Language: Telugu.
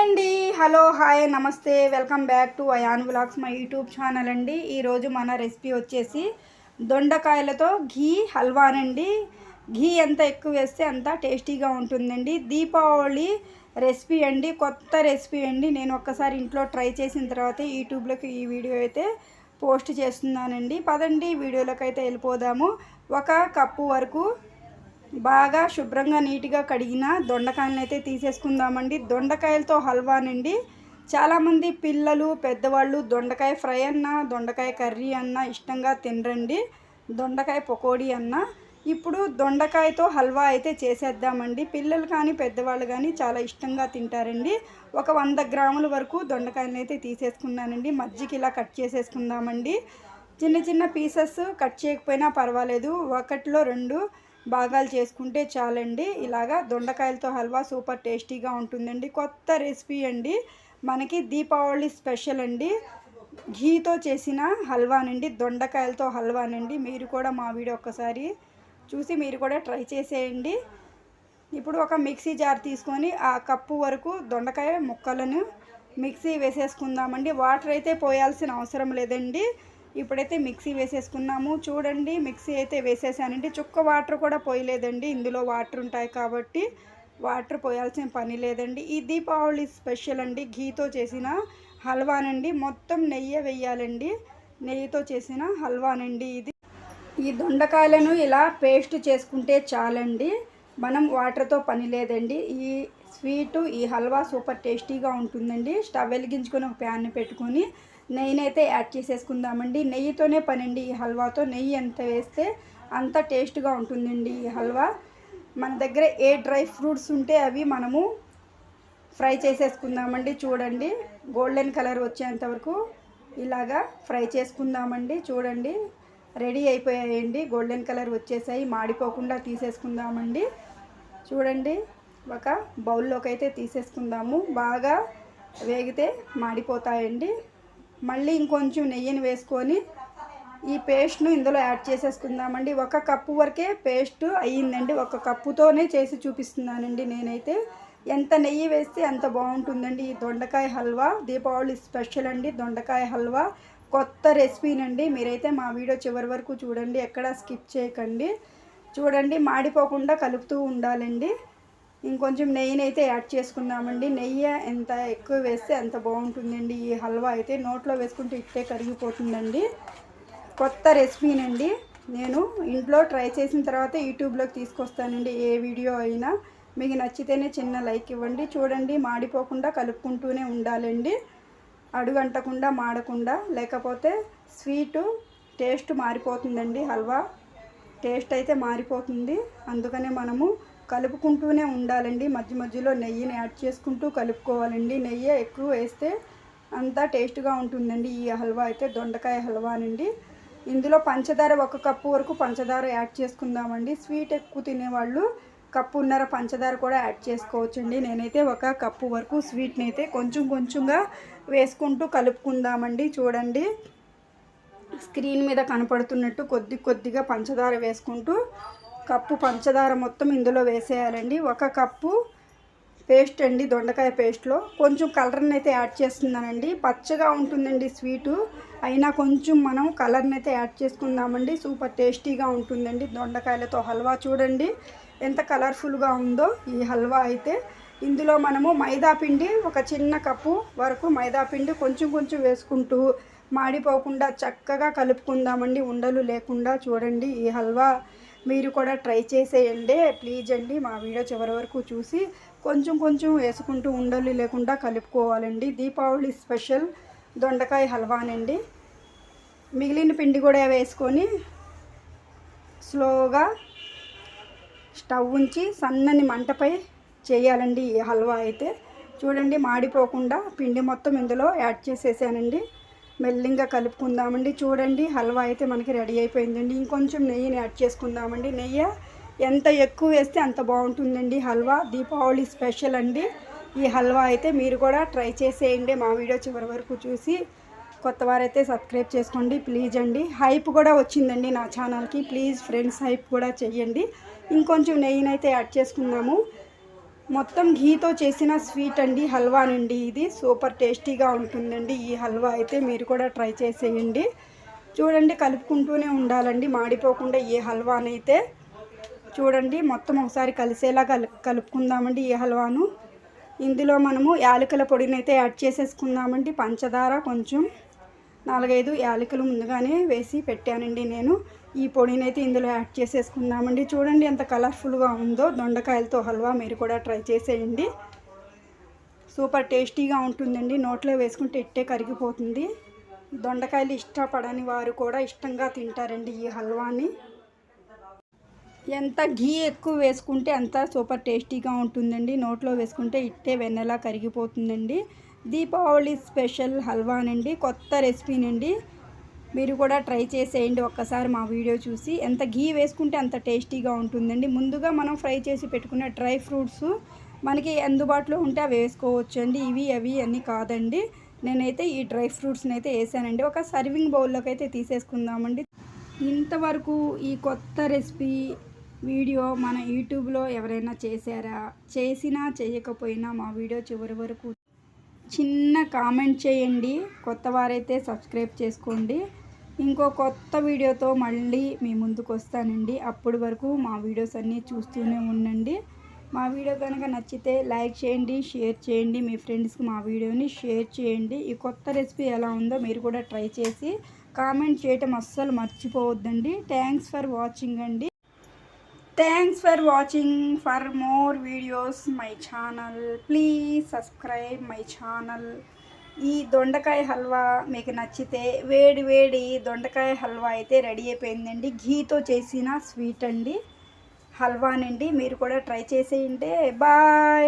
అండి. హలో హాయ్ నమస్తే. Welcome back to Ayan blogs మా యూట్యూబ్ ఛానల్ అండి. ఈరోజు మన రెసిపీ వచ్చేసి దొండకాయలతో ఘీ హల్వానండి ఘీ ఎంత ఎక్కువ వేస్తే అంత టేస్టీగా ఉంటుందండి. దీపావళి రెసిపీ అండి కొత్త రెసిపీ అండి. నేను ఒక్కసారి ఇంట్లో ట్రై చేసిన తర్వాత యూట్యూబ్లోకి ఈ వీడియో అయితే పోస్ట్ చేస్తున్నానండి. పదండి వీడియోలోకి అయితే వెళ్ళిపోదాము. ఒక కప్పు వరకు బాగా శుభ్రంగా నీట్గా కడిగిన దొండకాయలను అయితే తీసేసుకుందామండి. దొండకాయలతో హల్వానండి చాలామంది పిల్లలు పెద్దవాళ్ళు దొండకాయ ఫ్రై అన్నా దొండకాయ కర్రీ అన్నా ఇష్టంగా తినరండి. దొండకాయ పకోడీ అన్నా. ఇప్పుడు దొండకాయతో హల్వా అయితే చేసేద్దామండి. పిల్లలు కానీ పెద్దవాళ్ళు కానీ చాలా ఇష్టంగా తింటారండి. ఒక వంద గ్రాముల వరకు దొండకాయలను అయితే తీసేసుకున్నానండి. మజ్జిగ ఇలా కట్ చేసేసుకుందామండి. చిన్న చిన్న పీసెస్ కట్ చేయకపోయినా పర్వాలేదు. ఒకటిలో రెండు భాగాలు చేసుకుంటే చాలండి. ఇలాగా దొండకాయలతో హల్వా సూపర్ టేస్టీగా ఉంటుందండి. కొత్త రెసిపీ అండి. మనకి దీపావళి స్పెషల్ అండి. ఘీతో చేసిన హల్వానండి. దొండకాయలతో హల్వానండి. మీరు కూడా మా వీడియో ఒక్కసారి చూసి మీరు కూడా ట్రై చేసేయండి. ఇప్పుడు ఒక మిక్సీ జార్ తీసుకొని ఆ కప్పు వరకు దొండకాయ ముక్కలను మిక్సీ వేసేసుకుందామండి. వాటర్ అయితే పోయాల్సిన అవసరం లేదండి. ఇప్పుడైతే మిక్సీ వేసేసుకున్నాము. చూడండి మిక్సీ అయితే వేసేసానండి. చుక్క వాటర్ కూడా పోయలేదండి. ఇందులో వాటర్ ఉంటాయి కాబట్టి వాటర్ పోయాల్సిన పని లేదండి. ఈ దీపావళి స్పెషల్ అండి. ఘీతో చేసిన హల్వానండి. మొత్తం నెయ్యి వేయాలండి. నెయ్యితో చేసిన హల్వానండి ఇది. ఈ దొండకాయలను ఇలా పేస్ట్ చేసుకుంటే చాలండి. మనం వాటర్తో పని లేదండి. ఈ స్వీటు ఈ హల్వా సూపర్ టేస్టీగా ఉంటుందండి. స్టవ్ వెలిగించుకొని ఒక ప్యాన్ పెట్టుకొని నెయ్యినైతే యాడ్ చేసేసుకుందామండి. నెయ్యితోనే పనండి ఈ హల్వాతో. నెయ్యి ఎంత వేస్తే అంత టేస్ట్గా ఉంటుందండి ఈ హల్వా. మన దగ్గర ఏ డ్రై ఫ్రూట్స్ ఉంటే అవి మనము ఫ్రై చేసేసుకుందామండి. చూడండి గోల్డెన్ కలర్ వచ్చేంత వరకు ఇలాగా ఫ్రై చేసుకుందామండి. చూడండి రెడీ అయిపోయాయండి. గోల్డెన్ కలర్ వచ్చేసాయి. మాడిపోకుండా తీసేసుకుందామండి. చూడండి ఒక బౌల్లోకి అయితే తీసేసుకుందాము. బాగా వేగితే మాడిపోతాయండి. మళ్ళీ ఇంకొంచెం నెయ్యిని వేసుకొని ఈ పేస్ట్ను ఇందులో యాడ్ చేసేసుకుందామండి. ఒక కప్పు వరకే పేస్ట్ అయ్యిందండి. ఒక కప్పుతోనే చేసి చూపిస్తున్నానండి నేనైతే. ఎంత నెయ్యి వేస్తే అంత బాగుంటుందండి. ఈ దొండకాయ హల్వా దీపావళి స్పెషల్ అండి. దొండకాయ హల్వా కొత్త రెసిపీనండి. మీరైతే మా వీడియో చివరి వరకు చూడండి. ఎక్కడ స్కిప్ చేయకండి. చూడండి మాడిపోకుండా కలుపుతూ ఉండాలండి. ఇంకొంచెం నెయ్యిని అయితే యాడ్ చేసుకుందామండి. నెయ్యి ఎంత ఎక్కువ వేస్తే అంత బాగుంటుందండి. ఈ హల్వా అయితే నోట్లో వేసుకుంటే ఇట్టే కరిగిపోతుందండి. కొత్త రెసిపీనండి. నేను ఇంట్లో ట్రై చేసిన తర్వాత యూట్యూబ్లోకి తీసుకొస్తానండి ఏ వీడియో అయినా. మీకు నచ్చితేనే చిన్న లైక్ ఇవ్వండి. చూడండి మాడిపోకుండా కలుపుకుంటూనే ఉండాలండి. అడుగంటకుండా మాడకుండా. లేకపోతే స్వీటు టేస్ట్ మారిపోతుందండి హల్వా. టేస్ట్ అయితే మారిపోతుంది. అందుకనే మనము కలుపుకుంటూనే ఉండాలండి. మధ్య మధ్యలో నెయ్యిని యాడ్ చేసుకుంటూ కలుపుకోవాలండి. నెయ్యి ఎక్కువ వేస్తే అంతా టేస్ట్గా ఉంటుందండి. ఈ హల్వా అయితే దొండకాయ హల్వానండి. ఇందులో పంచదార ఒక కప్పు వరకు పంచదార యాడ్ చేసుకుందామండి. స్వీట్ ఎక్కువ తినేవాళ్ళు కప్పున్నర పంచదార కూడా యాడ్ చేసుకోవచ్చండి. నేనైతే ఒక కప్పు వరకు స్వీట్ని అయితే కొంచెం కొంచెంగా వేసుకుంటూ కలుపుకుందామండి. చూడండి. స్క్రీన్ మీద కనపడుతున్నట్టు కొద్ది కొద్దిగా పంచదార వేసుకుంటూ కప్పు పంచదార మొత్తం ఇందులో వేసేయాలండి. ఒక కప్పు పేస్ట్ అండి దొండకాయ పేస్ట్లో. కొంచెం కలర్ని అయితే యాడ్ చేస్తున్నానండి. పచ్చగా ఉంటుందండి స్వీటు. అయినా కొంచెం మనం కలర్ని అయితే యాడ్ చేసుకుందామండి. సూపర్ టేస్టీగా ఉంటుందండి దొండకాయలతో హల్వా చూడండి. ఎంత కలర్ఫుల్గా ఉందో ఈ హల్వా అయితే. ఇందులో మనము మైదా పిండి ఒక చిన్న కప్పు వరకు మైదా పిండి కొంచెం కొంచెం వేసుకుంటూ మాడిపోకుండా చక్కగా కలుపుకుందామండి. ఉండలు లేకుండా చూడండి ఈ హల్వా. మీరు కూడా ట్రై చేసేయండి. ప్లీజ్ అండి మా వీడియో చివరి వరకు చూసి కొంచెం కొంచెం వేసుకుంటూ ఉండలు లేకుండా కలుపుకోవాలండి. దీపావళి స్పెషల్ దొండకాయ హల్వానండి. మిగిలిన పిండి కూడా వేసుకొని స్లోగా స్టవ్ ఉంచి సన్నని మంటపై చేయాలండి ఈ హల్వా అయితే. చూడండి మాడిపోకుండా పిండి మొత్తం ఇందులో యాడ్ చేసేసానండి. మెల్లింగా కలుపుకుందామండి. చూడండి హల్వా అయితే మనకి రెడీ అయిపోయిందండి. ఇంకొంచెం నెయ్యిని యాడ్ చేసుకుందామండి. నెయ్యి ఎంత ఎక్కువ వేస్తే అంత బాగుంటుందండి హల్వా. దీపావళి స్పెషల్ అండి. ఈ హల్వా అయితే మీరు కూడా ట్రై చేసేయండి. మా వీడియో చివరి వరకు చూసి కొత్త వారైతే సబ్స్క్రైబ్ చేసుకోండి. ప్లీజ్ అండి. హైప్ కూడా వచ్చిందండి నా ఛానల్కి. ప్లీజ్ ఫ్రెండ్స్ హైప్ కూడా చెయ్యండి. ఇంకొంచెం నెయ్యినైతే యాడ్ చేసుకుందాము. మొత్తం ఘీతో చేసిన స్వీట్ అండి హల్వానండి ఇది. సూపర్ టేస్టీగా ఉంటుందండి ఈ హల్వా. అయితే మీరు కూడా ట్రై చేసేయండి. చూడండి కలుపుకుంటూనే ఉండాలండి. మాడిపోకుండా ఈ హల్వానైతే చూడండి మొత్తం ఒకసారి కలిసేలా కలుపుకుందామండి ఈ హల్వాను. ఇందులో మనము యాలకుల పొడిని అయితే యాడ్ చేసేసుకుందామండి. పంచదార కొంచెం నాలుగైదు యాలకులు ముందుగానే వేసి పెట్టానండి నేను. ఈ పొడిని అయితే ఇందులో యాడ్ చేసేసుకుందామండి. చూడండి ఎంత కలర్ఫుల్గా ఉందో. దొండకాయలతో హల్వా మీరు కూడా ట్రై చేసేయండి. సూపర్ టేస్టీగా ఉంటుందండి. నోట్లో వేసుకుంటే ఇట్టే కరిగిపోతుంది. దొండకాయలు ఇష్టపడని వారు కూడా ఇష్టంగా తింటారండి ఈ హల్వాని. ఎంత ఘీ ఎక్కువ వేసుకుంటే అంత సూపర్ టేస్టీగా ఉంటుందండి. నోట్లో వేసుకుంటే ఇట్టే వెన్నెలా కరిగిపోతుందండి. దీపావళి స్పెషల్ హల్వానండి. కొత్త రెసిపీనండి. మీరు కూడా ట్రై చేసేయండి ఒక్కసారి మా వీడియో చూసి. ఎంత ఘీ వేసుకుంటే అంత టేస్టీగా ఉంటుందండి. ముందుగా మనం ఫ్రై చేసి పెట్టుకున్న డ్రై ఫ్రూట్స్ మనకి అందుబాటులో ఉంటే అవి వేసుకోవచ్చు అండి ఇవి అవి అన్నీ కాదండి. నేనైతే ఈ డ్రై ఫ్రూట్స్ని అయితే వేసానండి. ఒక సర్వింగ్ బౌల్లోకి అయితే తీసేసుకుందామండి. ఇంతవరకు ఈ కొత్త రెసిపీ వీడియో మన యూట్యూబ్లో ఎవరైనా చేశారా? చేసినా చేయకపోయినా మా వీడియో చివరి వరకు చిన్న కామెంట్ చేయండి. కొత్త వారైతే సబ్స్క్రైబ్ చేసుకోండి. ఇంకో కొత్త వీడియోతో మళ్ళీ మీ ముందుకు వస్తానండి. అప్పటి వరకు మా వీడియోస్ అన్నీ చూస్తూనే ఉండండి. మా వీడియో కనుక నచ్చితే లైక్ చేయండి షేర్ చేయండి. మీ ఫ్రెండ్స్కి మా వీడియోని షేర్ చేయండి. ఈ కొత్త రెసిపీ ఎలా ఉందో మీరు కూడా ట్రై చేసి కామెంట్ చేయటం అస్సలు మర్చిపోవద్దండి. థ్యాంక్స్ ఫర్ వాచింగ్ అండి. Thanks for watching for more videos my channel please subscribe my channel ఈ దొండకాయ హల్వా మీకు నచ్చితే వేడి వేడి దొండకాయ హల్వా అయితే రెడీ అయిపోయిందండి. ఘీతో చేసిన స్వీట్ అండి. హల్వానండి మీరు కూడా ట్రై చేసేయండి బాయ్.